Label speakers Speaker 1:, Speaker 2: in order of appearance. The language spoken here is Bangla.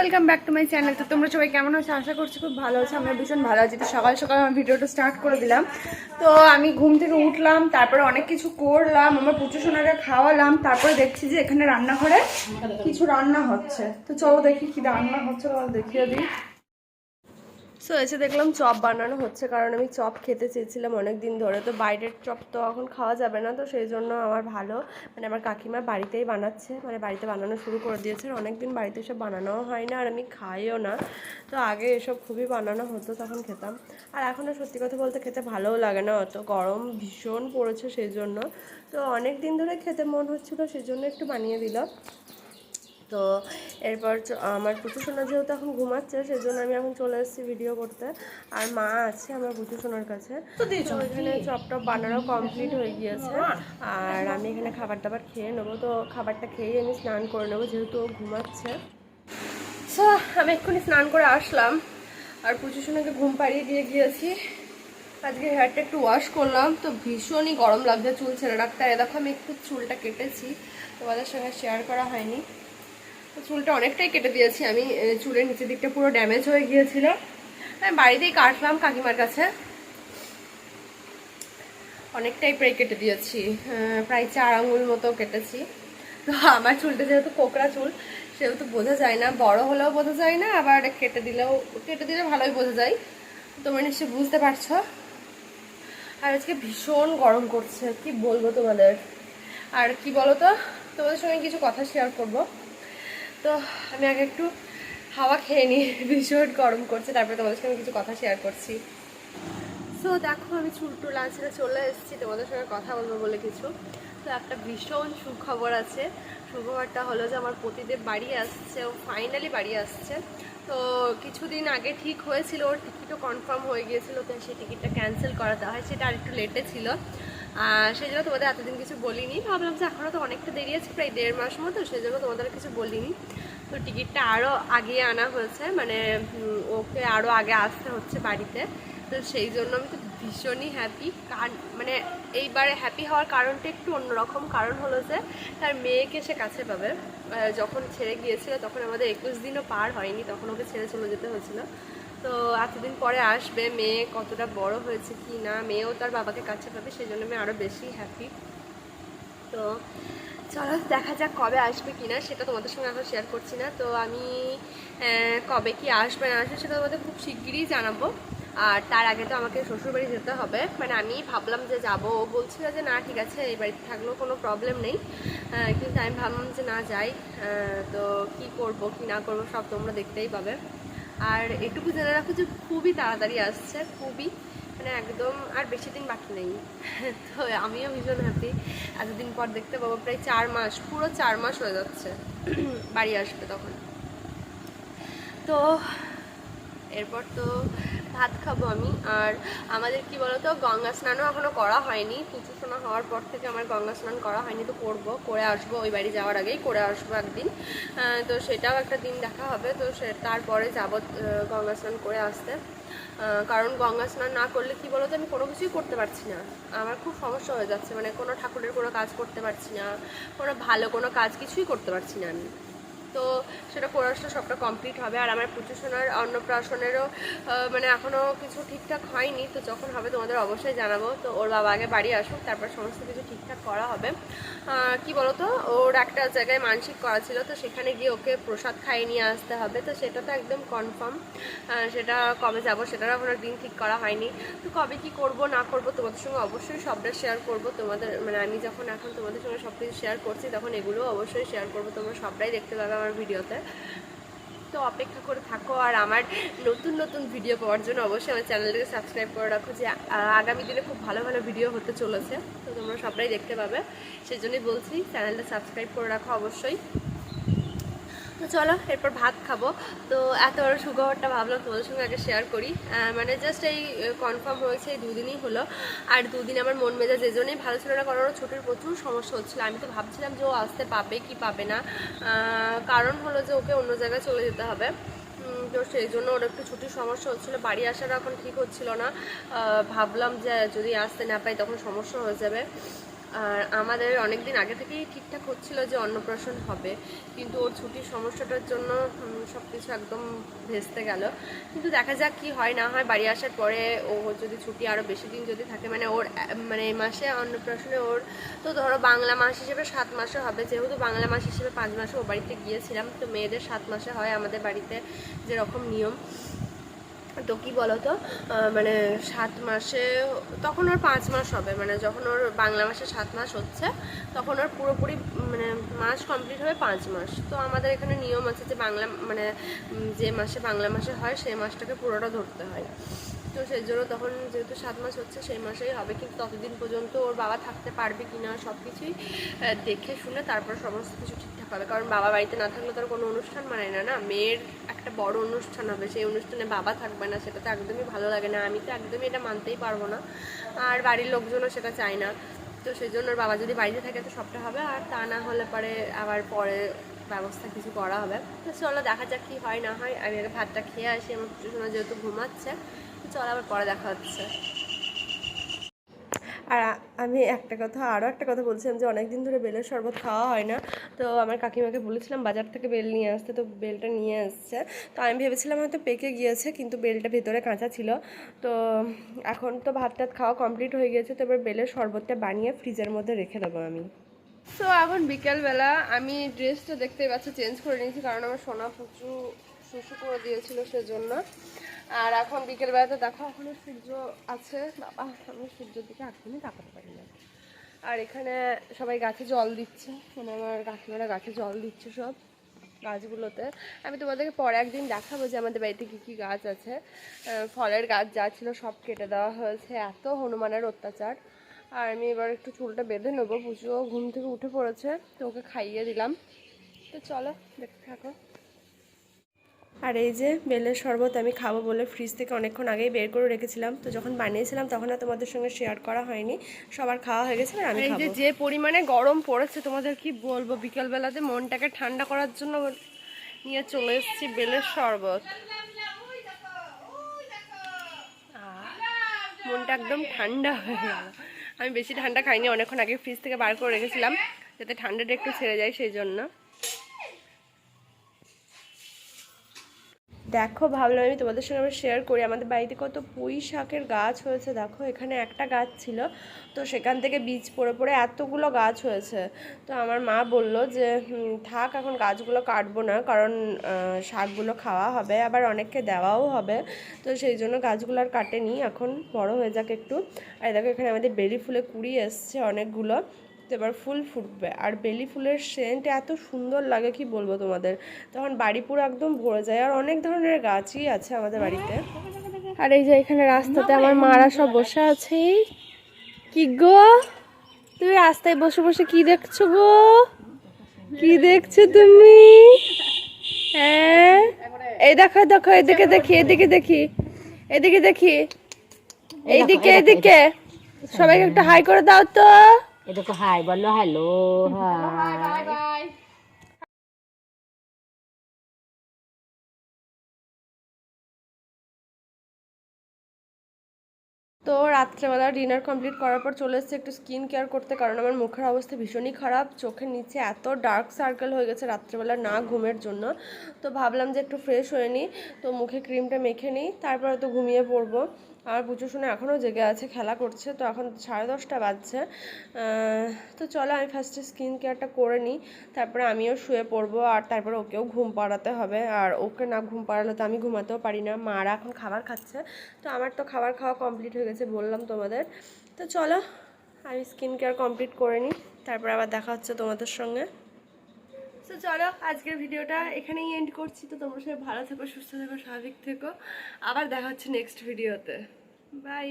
Speaker 1: Welcome back to my channel তো তোমরা সবাই কেমন আছো? আশা করছি খুব ভালো আছো। আমরা ভীষণ ভালো আছি। তো সকাল সকাল আমার ভিডিওটা স্টার্ট করে দিলাম। তো আমি ঘুম থেকে উঠলাম, তারপরে অনেক কিছু করলাম, আমার পুজো সোনাকে খাওয়ালাম, তারপরে দেখছি যে এখানে রান্নাঘরে কিছু রান্না হচ্ছে। তো চলো দেখি কি রান্না হচ্ছে দেখিয়ে দিই। সো এসে দেখলাম চপ বানানো হচ্ছে, কারণ আমি চপ খেতে চেয়েছিলাম অনেক দিন ধরে। তো বাইরের চপ তো এখন খাওয়া যাবে না, তো সেই জন্য আমার ভালো। মানে আমার কাকিমা বাড়িতেই বানাচ্ছে মানে বাড়িতে বানানো শুরু করে দিয়েছে। অনেক দিন বাড়িতে এসব বানানোও হয় না, আর আমি খাইও না। তো আগে এসব খুবই বানানো হতো, তখন খেতাম। আর এখনও সত্যি কথা বলতে খেতে ভালোও লাগে না, অত গরম ভীষণ পড়েছে সেই জন্য। তো অনেক দিন ধরে খেতে মন হচ্ছিল, সেই জন্য একটু বানিয়ে দিলাম। তো এরপর আমার পুচু সোনা যেহেতু এখন ঘুমাচ্ছে সেই জন্য আমি এখন চলে এসেছি ভিডিও করতে। আর মা আছে আমার পুচু সোনার কাছে। তো এখানে চপ টপ বানানো কমপ্লিট হয়ে গিয়েছে। আর আমি এখানে খাবার দাবার খেয়ে নেব। তো খাবারটা খেয়েই আমি স্নান করে নেব যেহেতু ও ঘুমাচ্ছে। সো আমি এক্ষুনি স্নান করে আসলাম। আর পুচু সোনাকে ঘুম পাড়িয়ে দিয়ে গিয়েছি। আজকে হেয়ারটা একটু ওয়াশ করলাম। তো ভীষণই গরম লাগছে চুল ছেড়ে রাখতে। আর এ দেখো আমি একটু চুলটা কেটেছি। তোমাদের সঙ্গে শেয়ার করা হয়নি। চুলটা অনেকটাই কেটে দিয়েছি আমি চুলের নিচের দিকটা পুরো ড্যামেজ হয়ে গিয়েছিল। আমি বাড়িতেই কাটলাম কাকিমার কাছে। অনেকটাই প্রায় কেটে দিয়েছি প্রায় চার আঙুল মতো কেটেছি। তো আমার চুলটা যেহেতু কোকড়া চুল, সেহেতু বোঝা যায় না। বড় হলেও বোঝা যায় না, আবার কেটে দিলেও, কেটে দিলে ভালোই বোঝা যায়। তোমরা নিশ্চয়ই বুঝতে পারছ। আর আজকে ভীষণ গরম করছে, কি বলব তোমাদের? আর কি বলো তো তোমাদের সঙ্গে কিছু কথা শেয়ার করব। তো আমি আগে একটু হাওয়া খেয়ে নিই ভীষণ গরম করছে, তারপরে তোমাদের সঙ্গে কিছু কথা শেয়ার করছি। সো দেখো, আমি টুল আঁচড়ে চলে এসেছি, তোমাদের সঙ্গে কথা বলব বলে কিছু। তো একটা ভীষণ সুখবর আছে। সুখবরটা হলো যে আমার পতিদেব বাড়ি আসছে, ও ফাইনালি বাড়ি আসছে। তো কিছুদিন আগে ঠিক হয়েছিল, ওর টিকিটও কনফার্ম হয়ে গিয়েছিল, তো সেই টিকিটটা ক্যান্সেল করাতে হয়, সেটা আর একটু লেটে ছিল। সেই জন্য তোমাদের এতদিন কিছু বলিনি। ভাবলাম যে এখনও তো অনেকটা দেরি আছে, প্রায় দেড় মাস মতো, সেই জন্য তোমাদের কিছু বলিনি। তো টিকিটটা আরও আগিয়ে আনা হয়েছে মানে ওকে আরও আগে আসতে হচ্ছে বাড়িতে। তো সেই জন্য আমি তো ভীষণই হ্যাপি কার মানে এইবারে হ্যাপি হওয়ার কারণটা একটু অন্যরকম কারণ হলো যে, তার মেয়েকে সে কাছে পাবে। যখন ছেড়ে গিয়েছিল, তখন আমাদের একুশ দিনও পার হয়নি, তখন ওকে ছেড়ে চলে যেতে হয়েছিল। তো এতদিন পরে আসবে, মেয়ে কতটা বড় হয়েছে কি না, মেয়েও তার বাবাকে কাছে পাবে সেই জন্য আমি আরও বেশি হ্যাপি তো চলো দেখা যাক কবে আসবে কি না সেটা তোমাদের সঙ্গে এখন শেয়ার করছি না। তো আমি কবে কি আসবে না আসবে সেটা তোমাদের খুব শিগগিরই জানাব। আর তার আগে তো আমাকে শ্বশুরবাড়ি যেতে হবে মানে আমি ভাবলাম যে যাব। ও বলছিল যে না, ঠিক আছে, এই বাড়িতে থাকলেও কোনো প্রবলেম নেই। কিন্তু আমি ভাবলাম যে না যাই তো কি করব, কি না করব, সব তোমরা দেখতেই পাবে। আর এটুকু জেনে রাখো যে খুবই তাড়াতাড়ি আসছে, খুবই। মানে একদম আর বেশি দিন বাকি নেই। তো আমিও ভীষণ হ্যাপি এতদিন পর দেখতে পাবো, প্রায় চার মাস, পুরো চার মাস হয়ে যাচ্ছে। বাড়ি আসবে তখন। তো এরপর তো ভাত খাব আমি। আর আমাদের কি বলতো, গঙ্গা স্নানও এখনও করা হয়নি। পুজো শোনা হওয়ার পর থেকে আমার গঙ্গা স্নান করা হয়নি, তো করব। করে আসব, ওই বাড়ি যাওয়ার আগেই করে আসব একদিন। তো সেটাও একটা দিন দেখা হবে, তো সে তারপরে যাব গঙ্গা স্নান করে আসতে। কারণ গঙ্গা স্নান না করলে কি বলতো, আমি কোনো কিছুই করতে পারছি না। আমার খুব সমস্যা হয়ে যাচ্ছে মানে কোনো ঠাকুরের কোনো কাজ করতে পারছি না, কোনো ভালো কোনো কাজ কিছুই করতে পারছি না আমি। তো সেটা আসলে সবটা কমপ্লিট হবে। আর আমার পুজোশোনার অন্নপ্রাশনেরও আহ, মানে এখনও কিছু ঠিকঠাক হয়নি। তো যখন হবে তোমাদের অবশ্যই জানাব। তো ওর বাবা আগে বাড়ি আসুক তারপর সমস্ত কিছু ঠিকঠাক করা হবে। কি বলতো? ওর একটা জায়গায় মানসিক করা ছিল তো সেখানে গিয়ে ওকে প্রসাদ খাইয়ে নিয়ে আসতে হবে। তো সেটা তো একদম কনফার্ম সেটা কবে যাব সেটারও এখনও দিন ঠিক করা হয়নি। তো কবে কি করব না করব তোমাদের সঙ্গে অবশ্যই সবটা শেয়ার করব। তোমাদের মানে আমি যখন এখন তোমাদের সঙ্গে সব কিছু শেয়ার করছি তখন এগুলোও অবশ্যই শেয়ার করব। তোমরা সবটাই দেখতে পাবে আমার ভিডিওতে। তো অপেক্ষা করে থাকো আর আমার নতুন নতুন ভিডিও পাওয়ার জন্য অবশ্যই আমার চ্যানেলটাকে সাবস্ক্রাইব করে রাখো যে আগামী দিনে খুব ভালো ভালো ভিডিও হতে চলেছে। তো তোমরা সবাই দেখতে পাবে। সেই জন্যই বলছি চ্যানেলটা সাবস্ক্রাইব করে রাখো অবশ্যই। চলো, এরপর ভাত খাব। তো এত বড় সুখবরটা ভাবলাম তোমাদের সঙ্গে আগে শেয়ার করি। মানে জাস্ট এই কনফার্ম হয়েছে, এই দুদিনই হলো। আর দুদিন আমার মন মেজাজ যে জন্যই ভালো ছিল না, কারণ ছোটোর প্রচুর সমস্যা হচ্ছিল। আমি তো ভাবছিলাম যে ও আসতে পাবে কি পাবে না। কারণ হলো যে ওকে অন্য জায়গায় চলে যেতে হবে। তো সেই জন্য ওর একটু ছুটির সমস্যা হচ্ছিল। বাড়ি আসার এখন ঠিক হচ্ছিল না। ভাবলাম যে যদি আসতে না পাই তখন সমস্যা হয়ে যাবে। আর আমাদের অনেক দিন আগে থেকেই ঠিকঠাক হচ্ছিল যে অন্নপ্রাশন হবে, কিন্তু ওর ছুটির সমস্যাটার জন্য সব কিছু একদম ভেস্তে গেল। কিন্তু দেখা যাক কি হয়, না হয় বাড়ি আসার পরে ও যদি ছুটি আরও বেশি দিন যদি থাকে মানে ওর মানে এই মাসে অন্নপ্রাশনে ওর, তো ধরো বাংলা মাস হিসেবে সাত মাসে হবে। যেহেতু বাংলা মাস হিসেবে পাঁচ মাসে ও বাড়িতে গিয়েছিলাম, তো মেয়েদের সাত মাসে হয় আমাদের বাড়িতে যেরকম নিয়ম। তো কি বলতো? মানে সাত মাসে, তখন ওর পাঁচ মাস হবে। মানে যখন ওর বাংলা মাসে সাত মাস হচ্ছে, তখন ওর পুরোপুরি মানে মাস কমপ্লিট হবে পাঁচ মাস। তো আমাদের এখানে নিয়ম আছে যে বাংলা মানে যে মাসে বাংলা মাসে হয়, সেই মাসটাকে পুরোটা ধরতে হয়। তো সেই জন্য তখন যেহেতু সাত মাস হচ্ছে, সেই মাসেই হবে। কিন্তু ততদিন পর্যন্ত ওর বাবা থাকতে পারবে কি না সব কিছুই দেখে শুনে তারপর সমস্ত কিছু ঠিকঠাক হবে। কারণ বাবা বাড়িতে না থাকলে তার কোনো অনুষ্ঠান মানে না না? মেয়ের একটা বড় অনুষ্ঠান হবে, সেই অনুষ্ঠানে বাবা থাকবে না, সেটা তো একদমই ভালো লাগে না। আমি তো একদমই এটা মানতেই পারব না। আর বাড়ির লোকজনও সেটা চায় না। তো সেই জন্য বাবা যদি বাড়িতে থাকে তো সবটা হবে, আর তা না হলে পরে আবার পরে ব্যবস্থা কিছু করা হবে। তো চলো দেখা যাক কি হয়, না হয়। আমি আগে ভাতটা খেয়ে আসি, আমার পুজোর সময় যেহেতু ঘুমাচ্ছে। চলো আবার পরে দেখা হচ্ছে। আর আমি একটা কথা, আরও একটা কথা বলছিলাম যে অনেক দিন ধরে বেলের শরবত খাওয়া হয় না। তো আমার কাকিমাকে বলেছিলাম বাজার থেকে বেল নিয়ে আসতে, তো বেলটা নিয়ে আসছে। তো আমি ভেবেছিলাম হয়তো পেকে গিয়েছে, কিন্তু বেলটা ভেতরে কাঁচা ছিল। তো এখন তো ভাত টাত খাওয়া কমপ্লিট হয়ে গিয়েছে তো এবার বেলের শরবতটা বানিয়ে ফ্রিজের মধ্যে রেখে দেবো আমি। তো এখন বিকেলবেলা আমি ড্রেসটা দেখতে পাচ্ছি চেঞ্জ করে নিয়েছি, কারণ আমার সোনা পুচু শুশু করে দিয়েছিল সেজন্য। আর এখন বিকেলবেলাতে দেখো এখনও সূর্য আছে। বাবা, আমি সূর্যের দিকে একদমই তাকাতে পারি না। আর এখানে সবাই গাছে জল দিচ্ছে। মানে আমার কাকিমারা গাছে জল দিচ্ছে সব গাছগুলোতে। আমি তোমাদেরকে পরে একদিন দেখাবো যে আমাদের বাড়িতে কী কী গাছ আছে। ফলের গাছ যা ছিল সব কেটে দেওয়া হয়েছে। এত হনুমানের অত্যাচার। আর আমি এবার একটু চুলটা বেঁধে নেব। পুজো ঘুম থেকে উঠে পড়েছে, তো ওকে খাইয়ে দিলাম। তো চলো, দেখতে থাকো। আর এই যে বেলের শরবত আমি খাব বলে ফ্রিজ থেকে অনেকক্ষণ আগেই বের করে রেখেছিলাম। তো যখন বানিয়েছিলাম তখন আর তোমাদের সঙ্গে শেয়ার করা হয়নি। সবার খাওয়া হয়ে গেছে আর আমি এই যে যে পরিমাণে গরম পড়েছে তোমাদের কি বলব? বিকালবেলাতে মনটাকে ঠান্ডা করার জন্য নিয়ে চলে এসেছি বেলের শরবত। মনটা একদম ঠান্ডা হয়ে গেল। আমি বেশি ঠান্ডা খাইনি অনেকক্ষণ আগে ফ্রিজ থেকে বার করে রেখেছিলাম যাতে ঠান্ডাটা একটু ছেড়ে যায় সেই জন্য। দেখো, ভাবলাম আমি তোমাদের সঙ্গে আমি শেয়ার করি। আমাদের বাড়িতে কত পুঁই শাকের গাছ হয়েছে, দেখো, এখানে একটা গাছ ছিল। তো সেখান থেকে বীজ পড়ে পড়ে এতগুলো গাছ হয়েছে। তো আমার মা বলল যে থাক, এখন গাছগুলো কাটবো না, কারণ শাকগুলো খাওয়া হবে, আবার অনেককে দেওয়াও হবে। তো সেই জন্য গাছগুলো আর কাটেনি, এখন বড় হয়ে যাক একটু। আর দেখো, এখানে আমাদের বেলি ফুলে কুড়ি এসছে অনেকগুলো। তো এবার ফুল ফুটবে। আর বেলি ফুলের সেন্ট এত সুন্দর লাগে কি বলব তোমাদের? তখন বাড়ি পুরো একদম ভরে যায় আর অনেক ধরনের গাছই আছে আমাদের বাড়িতে। আর এই যে এখানে রাস্তাতে আমার মারা সব বসে আছে। কি গো? তুমি রাস্তায় বসে বসে কি দেখছ গো? কি দেখছ তুমি? হ্যাঁ? এই দেখো দেখো এদিকে দেখি এদিকে দেখি এদিকে দেখি। এইদিকে এদিকে সবাইকে একটু হাই করে দাও তো।
Speaker 2: এদিকে হাই বলল হ্যালো হাই
Speaker 1: তো রাত্রেবেলা ডিনার কমপ্লিট করার পর চলে এসেছে একটু স্কিন কেয়ার করতে কারণ আমার মুখের অবস্থা ভীষণই খারাপ চোখের নিচে এত ডার্ক সার্কেল হয়ে গেছে রাত্রেবেলা না ঘুমের জন্য। তো ভাবলাম যে একটু ফ্রেশ হয়ে নিই তো মুখে ক্রিমটা মেখে নিই তারপরে তো ঘুমিয়ে পড়ব। আমার পুজো শুনে এখনও জেগে আছে, খেলা করছে, তো এখন সাড়ে দশটা বাজছে। তো চলো আমি ফার্স্টে স্কিন কেয়ারটা করে নিই, তারপরে আমিও শুয়ে পড়ব আর তারপরে ওকেও ঘুম পাড়াতে হবে। আর ওকে না ঘুম পাড়ালে তো আমি ঘুমাতেও পারি না, মারা এখন খাবার খাচ্ছে। তো আমার তো খাবার খাওয়া কমপ্লিট হয়ে গেছে বললাম তোমাদের। তো চলো আমি স্কিন কেয়ার কমপ্লিট করে নিই, তারপরে আবার দেখা হচ্ছে তোমাদের সঙ্গে। তো চলো, আজকের ভিডিওটা এখানেই এন্ড করছি। তো তোমরা সবাই ভালো থেকো, সুস্থ থেকো, স্বাভাবিক থেকো। আবার দেখা হচ্ছে নেক্সট ভিডিওতে বাই